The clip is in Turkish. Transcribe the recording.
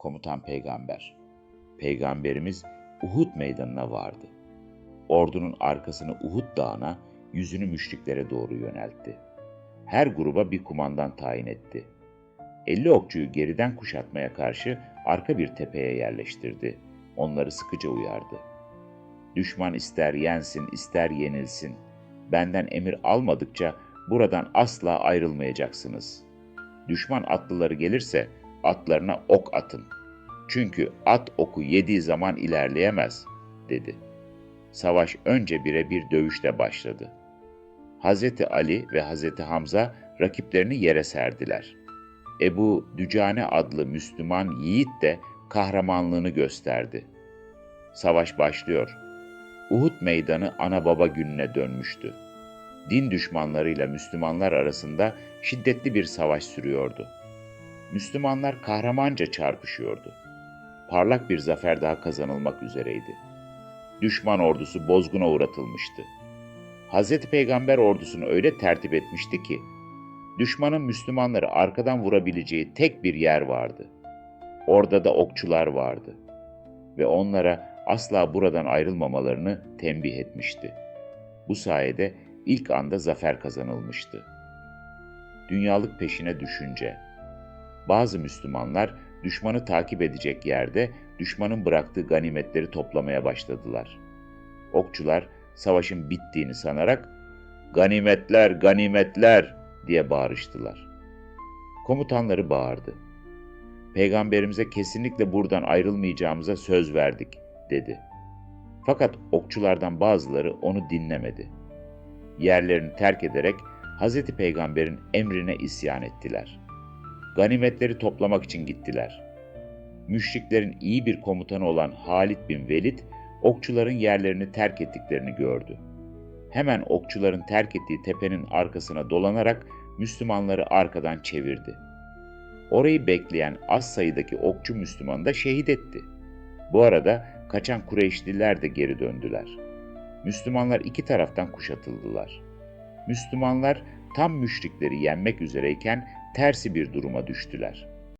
komutan peygamber. Peygamberimiz Uhud meydanına vardı. Ordunun arkasını Uhud dağına, yüzünü müşriklere doğru yöneltti. Her gruba bir kumandan tayin etti. 50 okçuyu geriden kuşatmaya karşı arka bir tepeye yerleştirdi. Onları sıkıca uyardı. Düşman ister yensin, ister yenilsin. Benden emir almadıkça buradan asla ayrılmayacaksınız. Düşman atlıları gelirse atlarına ok atın. Çünkü at oku yediği zaman ilerleyemez, dedi. Savaş önce birebir dövüşle başladı. Hazreti Ali ve Hazreti Hamza rakiplerini yere serdiler. Ebu Dücane adlı Müslüman yiğit de kahramanlığını gösterdi. Savaş başlıyor. Uhud meydanı ana baba gününe dönmüştü. Din düşmanlarıyla Müslümanlar arasında şiddetli bir savaş sürüyordu. Müslümanlar kahramanca çarpışıyordu. Parlak bir zafer daha kazanılmak üzereydi. Düşman ordusu bozguna uğratılmıştı. Hz. Peygamber ordusunu öyle tertip etmişti ki, düşmanın Müslümanları arkadan vurabileceği tek bir yer vardı. Orada da okçular vardı ve onlara asla buradan ayrılmamalarını tembih etmişti. Bu sayede ilk anda zafer kazanılmıştı. Dünyalık peşine düşünce. Bazı Müslümanlar düşmanı takip edecek yerde düşmanın bıraktığı ganimetleri toplamaya başladılar. Okçular savaşın bittiğini sanarak ganimetler, ganimetler diye bağırıştılar. Komutanları bağırdı. Peygamberimize kesinlikle buradan ayrılmayacağımıza söz verdik dedi. Fakat okçulardan bazıları onu dinlemedi. Yerlerini terk ederek Hz. Peygamber'in emrine isyan ettiler. Ganimetleri toplamak için gittiler. Müşriklerin iyi bir komutanı olan Halid bin Velid, okçuların yerlerini terk ettiklerini gördü. Hemen okçuların terk ettiği tepenin arkasına dolanarak Müslümanları arkadan çevirdi. Orayı bekleyen az sayıdaki okçu Müslümanı da şehit etti. Bu arada kaçan Kureyşliler de geri döndüler. Müslümanlar iki taraftan kuşatıldılar. Müslümanlar tam müşrikleri yenmek üzereyken tersi bir duruma düştüler.